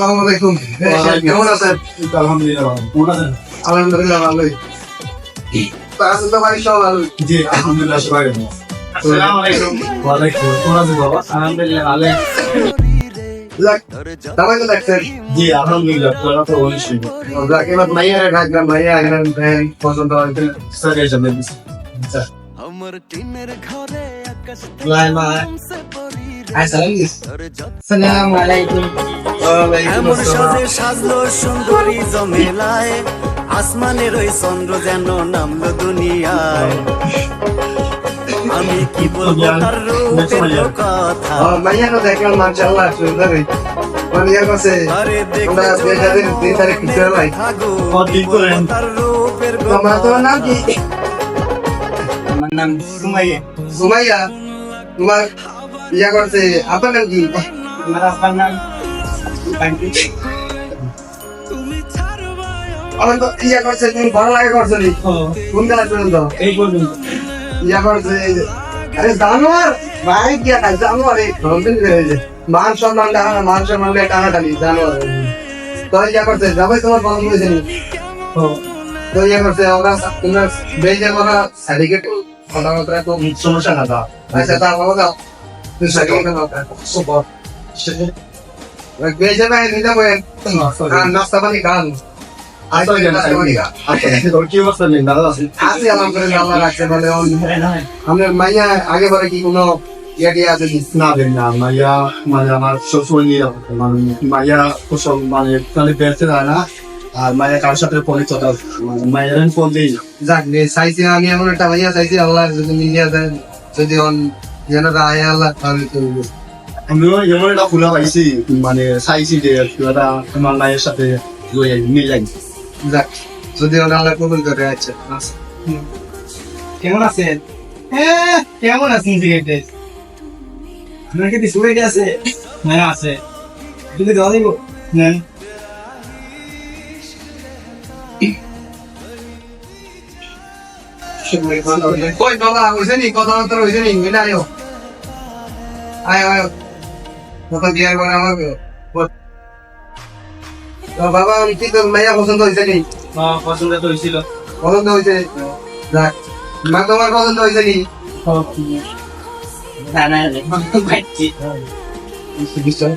আসসালামু আলাইকুম কেমন আছেন? আলহামদুলিল্লাহ কেমন আছেন? আলহামদুলিল্লাহ ভালোই। জি। আলহামদুলিল্লাহ সবাই ভালো। আসসালামু আলাইকুম ওয়ালাইকুম কেমন আছেন বাবা? আলহামদুলিল্লাহ ভালো। জি আলহামদুলিল্লাহ তোরা তো এবার মাইয়া পছন্দ হয়েছে স্যার যাবেন আচ্ছা আমার টিনের ঘরে আকাশ লাই মা আলাইকুম এমন সাজে সাজলো সুন্দরী জমেলায়। আসমানের ওই চন্দ্র যেন নামলো দুনিয়ায়। আমি কি বলব তার রূপের কথা। মাইয়া তো দেখলাম মাশাআল্লাহ সুন্দর। মাইয়া কাছে আরে আমরা তারিখ ঠিক করে লাই। করেন। তোমার নাম কি? আমার নাম সুমাইয়া। সুমাইয়া তোমার ইয়া করছে আপনার নাম কি? আমার আপনার নাম বান্টি আমার তো ইয়া করছে তুমি ভালো লাগে করছ নি কোন ক্লাস পর্যন্ত এই পর্যন্ত ইয়া করছে এই যে- আরে জানোয়ার ভাই কি একটা জানোয়ার এই ধরনের হয়েছে মান সম্মান টানা মান সম্মান টানা টানি জানোয়ার তো ইয়া করছে যাবে তোমার বন্ধ হয়েছে নি তো ইয়া করছে ওরা তোমরা বেজে ওরা সার্টিফিকেট কথা কথা তো সমস্যা না দা আচ্ছা তা বাবা দাও তুই সার্টিফিকেট দাও সুপার আছে? আছি আলহামদুলিল্লাহ আল্লাহ রাখছে বলে আপনার মাইয়া আগে পরে কি কোনো? না দেন না মাইয়া মানে আমার সবসময় নিয়ে মানে মাইয়া কুসম মানে তাহলে বেরতে যায় না। আর মাইয়া কার সাথে ফোনে কথা মানে মায়ের ফোন দিই যাক চাইছি আমি এমন একটা মাইয়া চাইছি আল্লাহ যদি মিলিয়ে দেন যদি অন যেন রায় আল্লাহ তাহলে আমিও এমন একটা ফুলা পাইছি মানে চাইছি যে কিবা আমার মায়ের সাথে মিলাই যাক, যদি আল্লাহ কবুল করে আচ্ছা। কেমন আছেন? কেমন আছেন সিগারেটে আপনার কি সিগারেট আছে? হ্যাঁ আছে। তুমি দেওয়া দিব হ্যাঁ কই, বাবা হইছে নি? কথাবার্তা হইছে নি? এটা আয়ো, আয়। কথা বিয়ার করে বল। তো বাবা কি তোর মাইয়া পছন্দ হয়েছে নি? হ্যাঁ পছন্দ তো হয়েছিল পছন্দ হয়েছে? যাক মা তোমার পছন্দ হয়েছে নি? না না বাচ্চি নিশ্চয়